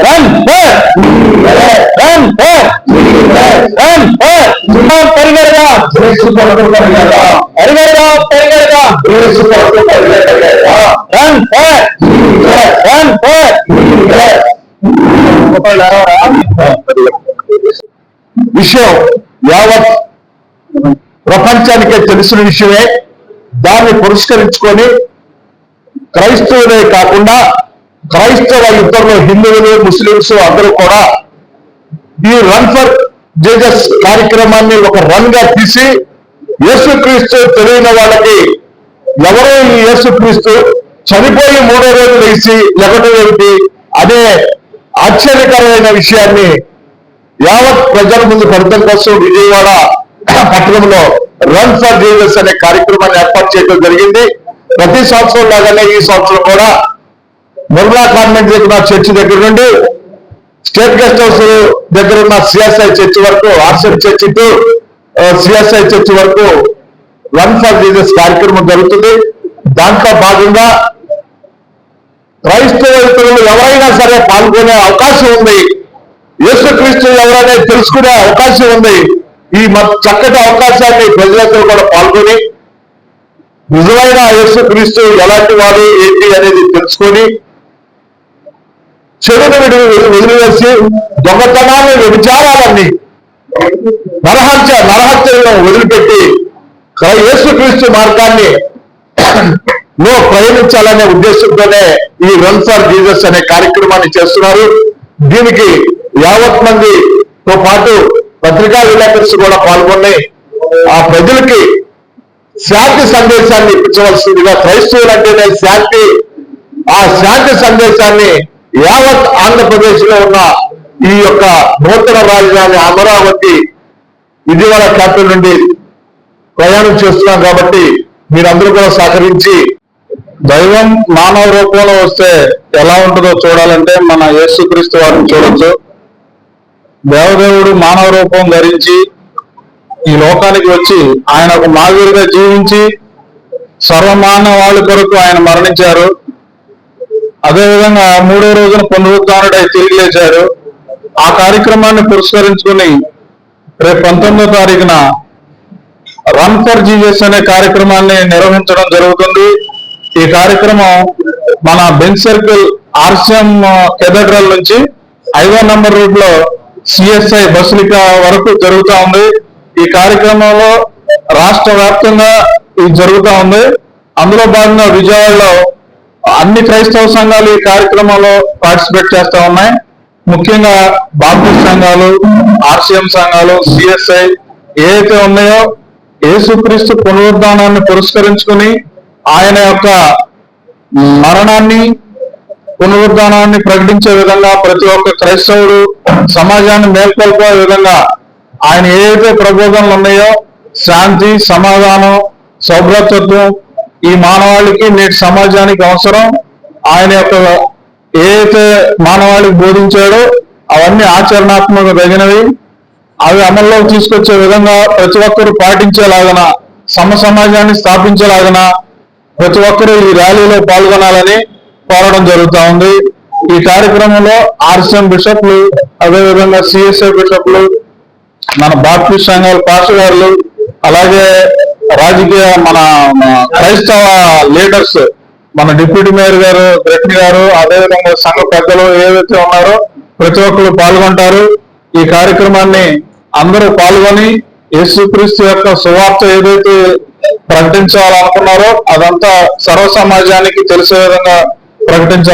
Run for run for run for పరిగెడదా పరిగెడదా పరిగెడదా run for run for విషయం యావత్ ప్రపంచానికే తెలిసిన విషయమే. దాన్ని పురస్కరించుకొని క్రైస్తవులే కాకుండా క్రైస్తవ యుద్ధంలో హిందువులు ముస్లింస్ అందరూ కూడా ఈ రన్ ఫర్ జేజస్ కార్యక్రమాన్ని ఒక రన్గా తీసి యేసుక్రీస్తు తెలియని వాళ్ళకి ఎవరో ఈ యేసుక్రీస్తు చనిపోయి మూడో రోజు వేసి లెగటం ఏమిటి అదే ఆశ్చర్యకరమైన విషయాన్ని యావత్ ప్రజల ముందు పెడతం కోసం విజయవాడ పట్టణంలో రన్ ఫర్ జీవస్ అనే కార్యక్రమాన్ని ఏర్పాటు చేయడం జరిగింది. ప్రతి సంవత్సరం లాగానే ఈ సంవత్సరం కూడా ముర్లా కాన్వెంట్ దగ్గర చర్చి దగ్గర నుండి స్టేట్ గెస్ట్ హౌస్ దగ్గర ఉన్న సిఎస్ఐ చర్చి వరకు ఆర్సెడ్ చర్చి టు సిఎస్ఐ చర్చి వరకు రన్ ఫర్ జీజస్ కార్యక్రమం జరుగుతుంది. దాంట్లో భాగంగా క్రైస్తవ ఎవరైనా సరే పాల్గొనే అవకాశం ఉంది. యేసుక్రీస్తు ఎవరైనా తెలుసుకునే అవకాశం ఉంది. ఈ చక్కటి అవకాశాన్ని ప్రజలందరూ కూడా పాల్గొని నిజమైన యేసుక్రీస్తు ఎలాంటి వాడు ఏంటి అనేది తెలుసుకొని చెడును విడి వదిలివేసి దొంగతనాన్ని వ్యభిచారాలన్నీ నరహత్య నరహత్యలను వదిలిపెట్టి క్రై- యేసుక్రీస్తు మార్గాన్ని లో ప్రయాణించాలనే ఉద్దేశంతోనే ఈ రన్ ఫర్ జీజస్ అనే కార్యక్రమాన్ని చేస్తున్నారు. దీనికి యావత్ మందితో పాటు పత్రికా విలేకర్స్ కూడా పాల్గొని ఆ ప్రజలకి శాంతి సందేశాన్ని ఇప్పించవలసిందిగా క్రైస్తవులు అంటేనే శాంతి. ఆ శాంతి సందేశాన్ని యావత్ ఆంధ్రప్రదేశ్లో ఉన్న ఈ యొక్క నూతన రాజధాని అమరావతి విజయవాడ క్యాపిటల్ నుండి ప్రయాణం చేస్తున్నాం కాబట్టి మీరందరూ కూడా సహకరించి దైవం మానవ రూపంలో వస్తే ఎలా ఉంటుందో చూడాలంటే మన యేసుక్రీస్తు వారిని చూడొచ్చు. దేవదేవుడు మానవ రూపం ధరించి ఈ లోకానికి వచ్చి ఆయన ఒక మాదిరిగా జీవించి సర్వమానవాళి కొరకు ఆయన మరణించారు. అదేవిధంగా మూడో రోజున పునరుద్ధానుడై తిరిగి లేచారు. ఆ కార్యక్రమాన్ని పురస్కరించుకుని రేపు పంతొమ్మిదో తారీఖున రన్ ఫర్ జీజస్ అనే కార్యక్రమాన్ని నిర్వహించడం జరుగుతుంది. ఈ కార్యక్రమం మన బెంచ్ సర్కిల్ ఆర్సిఎం కెథడ్రల్ నుంచి ఐదో నంబర్ రూట్లో సిఎస్ఐ బస్లిక వరకు జరుగుతూ ఉంది. ఈ కార్యక్రమంలో రాష్ట్ర వ్యాప్తంగా ఇది జరుగుతూ ఉంది. అందులో భాగంగా విజయవాడలో అన్ని క్రైస్తవ సంఘాలు ఈ కార్యక్రమంలో పార్టిసిపేట్ చేస్తూ ఉన్నాయి. ముఖ్యంగా బాప్టిస్ట్ సంఘాలు ఆర్సిఎం సంఘాలు సిఎస్ఐ ఏవైతే ఉన్నాయో ఏసుక్రీస్తు పునరుద్ధానాన్ని పురస్కరించుకుని ఆయన యొక్క మరణాన్ని పునరుద్ధానాన్ని ప్రకటించే విధంగా ప్రతి ఒక్క క్రైస్తవుడు సమాజాన్ని మేల్కొల్పే విధంగా ఆయన ఏవైతే ప్రబోధనలు ఉన్నాయో శాంతి సమాధానం సౌభ్రతత్వం ఈ మానవాళికి నేటి సమాజానికి అవసరం. ఆయన యొక్క ఏదైతే మానవాళికి బోధించాడో అవన్నీ ఆచరణాత్మక తగినవి. అవి అమల్లోకి తీసుకొచ్చే విధంగా ప్రతి ఒక్కరు పాటించేలాగన సమ సమాజాన్ని స్థాపించేలాగన ప్రతి ఒక్కరూ ఈ ర్యాలీలో పాల్గొనాలని కోరడం జరుగుతూ ఉంది. ఈ కార్యక్రమంలో ఆర్సిఎం బిషప్లు అదేవిధంగా సిఎస్ఐ బిషప్లు మన బాప్టిస్ట్ సంఘాల పాస్టర్లు అలాగే రాజకీయ మన క్రైస్తవ లీడర్స్ మన డిప్యూటీ మేయర్ గారు గ్రెట్ని గారు అదేవిధంగా సంఘ పెద్దలు ఏవైతే ఉన్నారో ప్రతి ఒక్కరు పాల్గొంటారు. ఈ కార్యక్రమాన్ని అందరూ పాల్గొని యేసుక్రీస్తు యొక్క సువార్త ఏదైతే ప్రకటించాలనుకున్నారో అదంతా సర్వ సమాజానికి తెలిసే విధంగా ప్రకటించాలి